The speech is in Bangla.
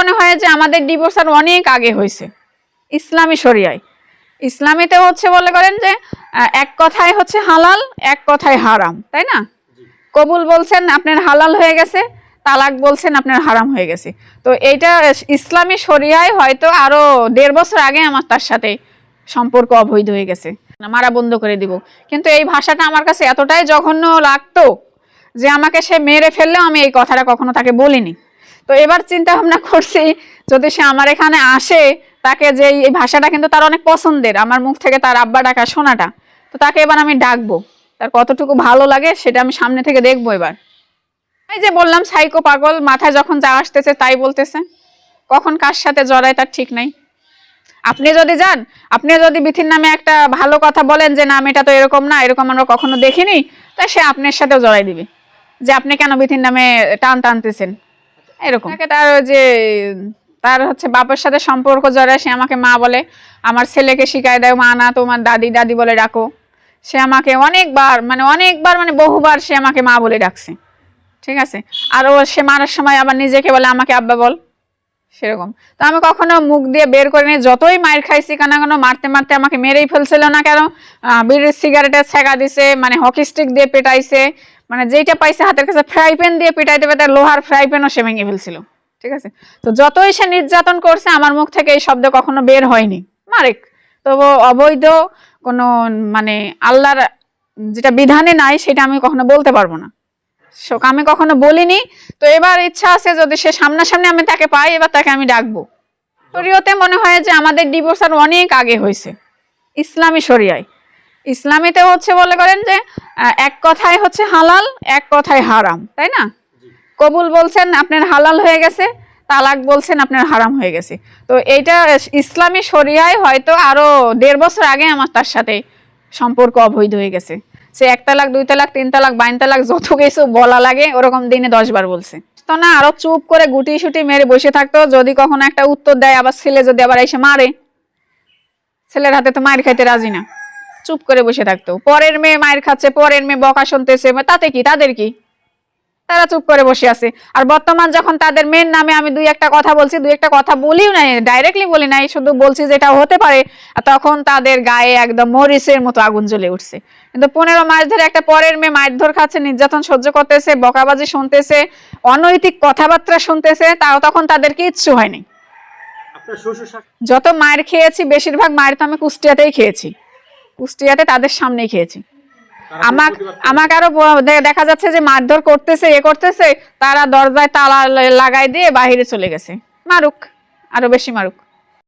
মনে হয় যে আমাদের ডিভোর্স আর অনেক আগে হয়েছে। ইসলামী শরিয়ায়। ইসলামীতে হচ্ছে বলে করেন যে এক কথায় হচ্ছে হালাল এক কথায় হারাম তাই না? কবুল বলছেন আপনার হালাল হয়ে গেছে তালাক বলছেন আপনার হারাম হয়ে গেছে। তো এইটা ইসলামী শরিয়ায় হয়তো আরও দেড় বছর আগে আমার তার সাথে সম্পর্ক অবৈধ হয়ে গেছে। মারা বন্ধ করে দিব। কিন্তু এই ভাষাটা আমার কাছে এতটাই জঘন্য লাগতো যে আমাকে সে মেরে ফেললেও আমি এই কথাটা কখনো তাকে বলিনি। তো এবার চিন্তা ভাবনা করছি, যদি সে আমার এখানে আসে, তাকে যে এই ভাষাটা কিন্তু তার অনেক পছন্দের, আমার মুখ থেকে তার আব্বা ডাকা শোনাটা তো তাকে এবার আমি ডাকবো। তার কতটুকু ভালো লাগে সেটা আমি সামনে থেকে দেখব এবার। এই যে বললাম, সাইকো পাগল, মাথায় যখন যা আসতেছে তাই বলতেছে। কখন কার সাথে জড়ায় তার ঠিক নাই। আপনি যদি যান, আপনি যদি বিথির নামে একটা ভালো কথা বলেন যে নাম এটা তো এরকম না, এরকম আমরা কখনো দেখিনি, তা সে আপনার সাথেও জড়াই দিবে। যে আপনি কেন বিথির নামে টান টানতেছেন? এরকম। তার যে, তার হচ্ছে বাপের সাথে সম্পর্ক জড়ায়, সে আমাকে মা বলে, আমার ছেলেকে শিখায় দেয় মা না তোমার দাদি দাদি বলে ডাকো। সে আমাকে অনেকবার মানে অনেকবার মানে বহুবার সে আমাকে মা বলে ডাকছে। ঠিক আছে? আর ও, সে মারার সময় আবার নিজেকে বলে, আমাকে আব্বা বল। সেরকম। তো আমি কখনো মুখ দিয়ে বের করে নিয়ে যতই মায়ের খাইছি কেন কেন, মারতে মারতে আমাকে মেরেই ফেলছিল না কেন? বিড়ির সিগারেটের ছেঁকা দিছে মানে হকি স্টিক দিয়ে পেটাইছে মানে যেইটা পাইছে হাতের কাছে ফ্রাই প্যান দিয়ে পেটাই লোহার ফ্রাই প্যানও সে ভেঙে ফেলছিল। ঠিক আছে? তো যতই সে নির্যাতন করছে, আমার মুখ থেকে এই শব্দ কখনো বের হয়নি। মারেক। তবু অবৈধ কোনো মানে আল্লাহর যেটা বিধানে নাই, সেটা আমি কখনো বলতে পারব না। শোক, আমি কখনো বলিনি। তো এবার ইচ্ছা আছে যদি সে সামনাসামনি আমি তাকে পাই, এবার তাকে আমি ডাকবো। শরীয়তে মনে হয় যে আমাদের ডিভোর্স আর অনেক আগে হয়েছে। ইসলামী শরিয়ায়। ইসলামীতে হচ্ছে বলে করেন যে এক কথায় হচ্ছে হালাল এক কথায় হারাম তাই না? কবুল বলছেন আপনার হালাল হয়ে গেছে তালাক বলছেন আপনার হারাম হয়ে গেছে। তো এইটা ইসলামী শরিয়ায় হয়তো আরও দেড় বছর আগে আমার তার সাথে সম্পর্ক অবৈধ হয়ে গেছে। সে এক তালাক দুই তালাক তিন তালাক বাইন তালাক যত কিছু বলা লাগে ওরকম দিনে দশ বার বলছে। তো না আরও চুপ করে গুটি সুটি মেরে বসে থাকতো যদি কখনো একটা উত্তর দেয় আবার ছেলে যদি আবার এসে মারে ছেলের হাতে তো মায়ের খাইতে রাজি না। চুপ করে বসে থাকতো। পরের মেয়ে মায়ের খাচ্ছে পরের মেয়ে বকা শুনতেছে তাতে কি তাদের কি? তারা চুপ করে বসে আছে। আর বর্তমান যখন তাদের মেয়ের নামে আমি দুই একটা কথা বলছি দুই একটা কথা বলিও নাই ডাইরেক্টলি বলি নাই শুধু বলছি যে এটা হতে পারে তখন তাদের গায়ে একদম মরিচের মতো আগুন জ্বলে উঠছে। কিন্তু পনেরো মাস ধরে একটা পরের মেয়ে মারধর খাচ্ছে নির্যাতন সহ্য করতেছে বকাবাজি শুনতেছে অনৈতিক কথাবার্তা শুনতেছে তাও তখন তাদের কিচ্ছু হয়নি। যত মায়ের খেয়েছি বেশিরভাগ মায়ের তো আমি কুষ্টিয়াতেই খেয়েছি। কুষ্টিয়াতে তাদের সামনেই খেয়েছি। আমাক আমাকে আরও দেখা যাচ্ছে যে মারধর করতেছে এ করতেছে তারা দরজায় তালা লাগাই দিয়ে বাহিরে চলে গেছে। মারুক আরও বেশি মারুক।